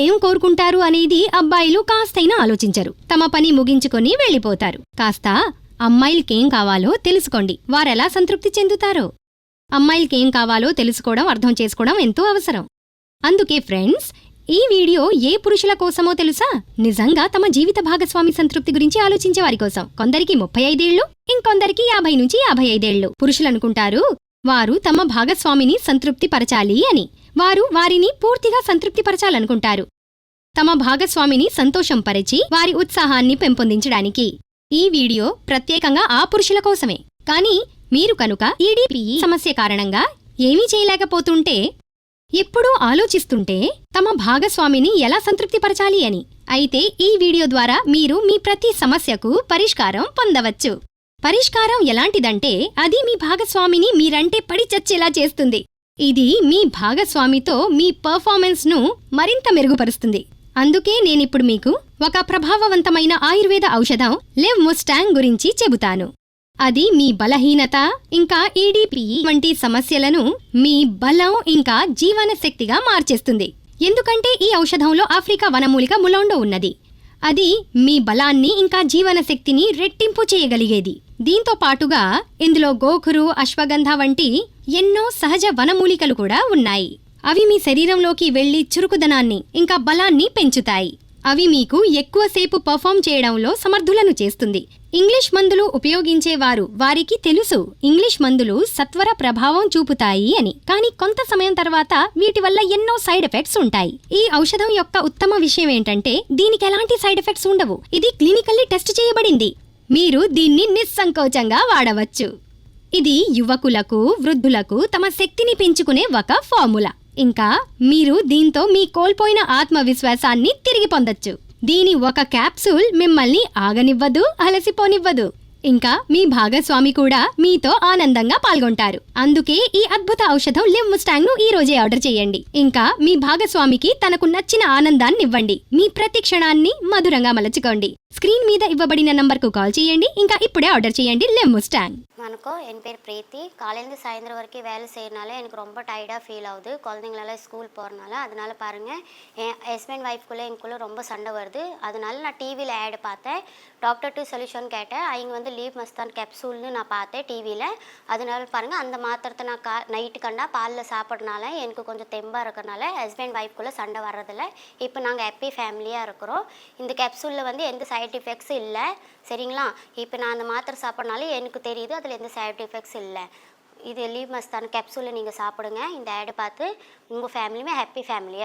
అమ్మాయిలేం కోరుకుంటారు అనేది అబ్బాయిలు కాస్తైనా ఆలోచించరు. తమ పని ముగించుకొని వెళ్ళిపోతారు. కాస్త అమ్మాయిలకేం కావాలో తెలుసుకోండి. వారెలా సంతృప్తి చెందుతారో? అమ్మాయిలకేం కావాలో తెలుసుకోవడం అర్థం చేసుకోవడం ఎంతో అవసరం. అందుకే ఫ్రెండ్స్ ఈ వీడియో ఏ పురుషుల కోసమో తెలుసా? నిజంగా తమ జీవిత భాగస్వామి సంతృప్తి గురించి ఆలోచించే వారి కోసం. కొందరికి ముప్పై ఐదేళ్ళు ఇంకొందరికి యాభై నుంచి యాభై ఐదేళ్ళు పురుషులనుకుంటారు వారు తమ భాగస్వామిని సంతృప్తి పరచాలి అని. వారు వారిని పూర్తిగా సంతృప్తిపరచాలనుకుంటారు. తమ భాగస్వామిని సంతోషం పరిచి వారి ఉత్సాహాన్ని పెంపొందించడానికి ఈ వీడియో ప్రత్యేకంగా ఆ పురుషుల కోసమే. కానీ మీరు కనుక ఈడీపీఈ సమస్య కారణంగా ఏమీ చేయలేకపోతుంటే ఎప్పుడూ ఆలోచిస్తుంటే తమ భాగస్వామిని ఎలా సంతృప్తిపరచాలి అని అయితే ఈ వీడియో ద్వారా మీరు మీ ప్రతి సమస్యకు పరిష్కారం పొందవచ్చు. పరిష్కారం ఎలాంటిదంటే అది మీ భాగస్వామిని మీరంటే పడి చచ్చేలా చేస్తుంది. ఇది మీ భాగస్వామితో మీ పర్ఫార్మెన్స్ను మరింత మెరుగుపరుస్తుంది. అందుకే నేనిప్పుడు మీకు ఒక ప్రభావవంతమైన ఆయుర్వేద ఔషధం లెవ్ ముస్టాంగ్ గురించి చెబుతాను. అది మీ బలహీనత ఇంకా ఈడీపీ వంటి సమస్యలను మీ బలం ఇంకా జీవన శక్తిగా మార్చేస్తుంది. ఎందుకంటే ఈ ఔషధంలో ఆఫ్రికా వనమూలిక ములోండో ఉన్నది. అది మీ బలాన్ని ఇంకా జీవన శక్తిని రెట్టింపు చేయగలిగేది. దీంతో పాటుగా ఇందులో గోఖురు అశ్వగంధ వంటి ఎన్నో సహజ వనమూలికలు కూడా ఉన్నాయి. అవి మీ శరీరంలోకి వెళ్ళి చురుకుదనాన్ని ఇంకా బలాన్ని పెంచుతాయి. అవి మీకు ఎక్కువసేపు పర్ఫామ్ చేయడంలో సమర్థులను చేస్తుంది. ఇంగ్లీష్ మందులు ఉపయోగించేవారు వారికి తెలుసు. ఇంగ్లీష్ మందులు సత్వర ప్రభావం చూపుతాయి అని. కానీ కొంత సమయం తర్వాత వీటి వల్ల ఎన్నో సైడ్ ఎఫెక్ట్స్ ఉంటాయి. ఈ ఔషధం యొక్క ఉత్తమ విషయం ఏంటంటే దీనికి ఎలాంటి సైడ్ ఎఫెక్ట్స్ ఉండవు. ఇది క్లినికల్లీ టెస్ట్ చేయబడింది. మీరు దీన్ని నిస్సంకోచంగా వాడవచ్చు. ఇది యువకులకు వృద్ధులకు తమ శక్తిని పెంచుకునే ఒక ఫార్ములా. ఇంకా మీరు దీంతో మీ కోల్పోయిన ఆత్మవిశ్వాసాన్ని తిరిగి పొందొచ్చు. దీని ఒక క్యాప్సూల్ మిమ్మల్ని ఆగనివ్వదు అలసిపోనివ్వదు. ఇంకా మీ భాగస్వామి కూడా మీతో ఆనందంగా పాల్గొంటారు అందుకే ఈ అద్భుత ఔషధం లివ్ ముస్టాంగ్ ను ఈ రోజే ఆర్డర్ చేయండి ఇంకా మీ భాగస్వామికి తనకు నచ్చిన ఆనందాన్ని ఇవ్వండి మీ ప్రతి క్షణాన్ని మధురంగా మలచుకోండి స్క్రీన్ మీద ఇవ్వబడిన నంబర్కు కాల్ చేయండి ఇంకా ఇప్పుడే ஆர்டர் చేయండి லிவ் முஸ்டாங் வணக்கம் என் பேர் பிரீத்தி காலையிலேருந்து சாயந்தரம் வரைக்கும் வேலை செய்யறனால எனக்கு ரொம்ப டயர்டாக ஃபீல் ஆகுது குழந்தைங்களெல்லாம் ஸ்கூல் போகிறனால அதனால பாருங்கள் என் ஹஸ்பண்ட் ஒய்ஃப்குள்ளே எங்களுக்குள்ளே ரொம்ப சண்டை வருது அதனால நான் டிவியில் ஆட் பார்த்தேன் டாக்டர் டு சொல்யூஷன் கேட்டேன் அவங்க வந்து லீவ் மஸ்தான் கேப்சூல்னு நான் பார்த்தேன் டிவியில் அதனால பாருங்கள் அந்த மாத்திரத்தை நான் கா நைட்டு கண்டா பாலில் சாப்பிட்றனால எனக்கு கொஞ்சம் தெம்பாக இருக்கிறனால ஹஸ்பண்ட் ஒய்ஃப்குள்ளே சண்டை வர்றதில்ல. இப்போ நாங்கள் ஹாப்பி ஃபேமிலியாக இருக்கிறோம். இந்த கேப்சூலில் வந்து எந்த சைட் எஃபெக்ட்ஸும் இல்லை. சரிங்களா? இப்போ நான் அந்த மாத்திரை சாப்பிட்றனால எனக்கு தெரியுது அதில் எந்த சைட் எஃபெக்ட்ஸ் இல்லை. இது லீவ் மஸ்தான் கேப்சூலை நீங்கள் சாப்பிடுங்க. இந்த ஆடை பார்த்து உங்கள் ஃபேமிலியுமே ஹாப்பி ஃபேமிலியாக